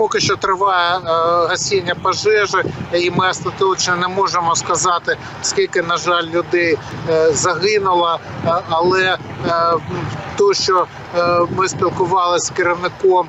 Поки що триває е, гасіння пожежі, і ми остаточно не можемо сказати, скільки, на жаль, людей е, загинуло. Е, Але то, що ми спілкувалися з керівником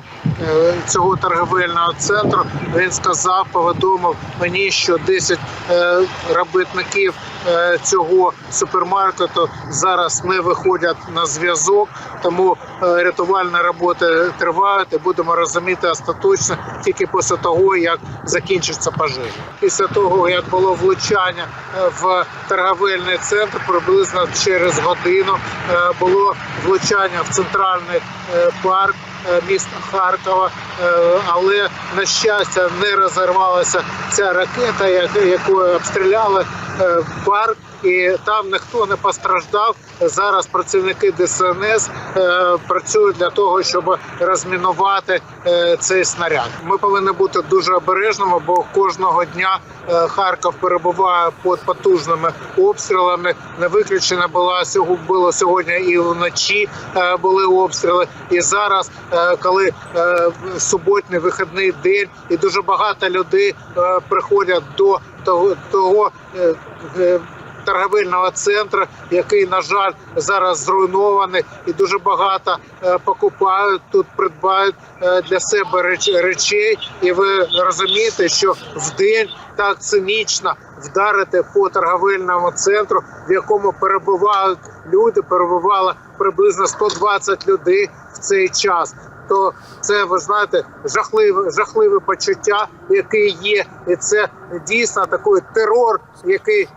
цього торговельного центру, він сказав, повідомив мені, що 10 е, робітників е, цього супермаркету зараз не виходять на зв'язок, тому е, рятувальні роботи тривають і будемо розуміти остаточно тільки після того, як закінчиться пожежа. Після того, як було влучання е, в торговельний центр, приблизно через годину е, було влучання в центральний е, парк. е, міста Харкова, Е, але на щастя не розірвалася ця ракета, як- якою обстріляли е, парк. І там ніхто не постраждав. Зараз працівники ДСНС е, працюють для того, щоб розмінувати е, цей снаряд. Ми повинні бути дуже обережними, бо кожного дня е, Харків перебуває під потужними обстрілами. Не виключено була було сьогодні і вночі е, були обстріли. І зараз, е, коли е, суботній вихідний день, і дуже багато людей е, приходять до того, того е, е, торговельного центру, який, на жаль, зараз зруйнований, і дуже багато е, покупають тут, придбають е, для себе реч- речей. І ви розумієте, що в день так цинічно вдарити по торговельному центру, в якому перебувають люди, перебувало приблизно 120 людей в цей час. То це ви знаєте жахливе жахливе почуття, яке є, і це дійсно такий терор, який е,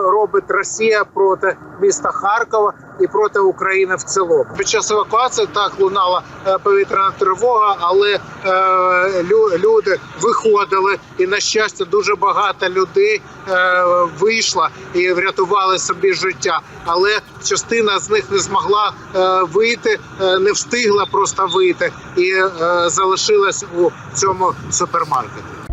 робить Росія проти міста Харкова і проти України в цілому. Під час евакуації так лунала е, повітряна тривога, але е, лю- люди виходили, і на щастя, дуже багато людей е, вийшло і врятували собі життя. Але частина з них не змогла е, вийти, е, не встигла просто вийти і е, залишилась у цьому супермаркеті.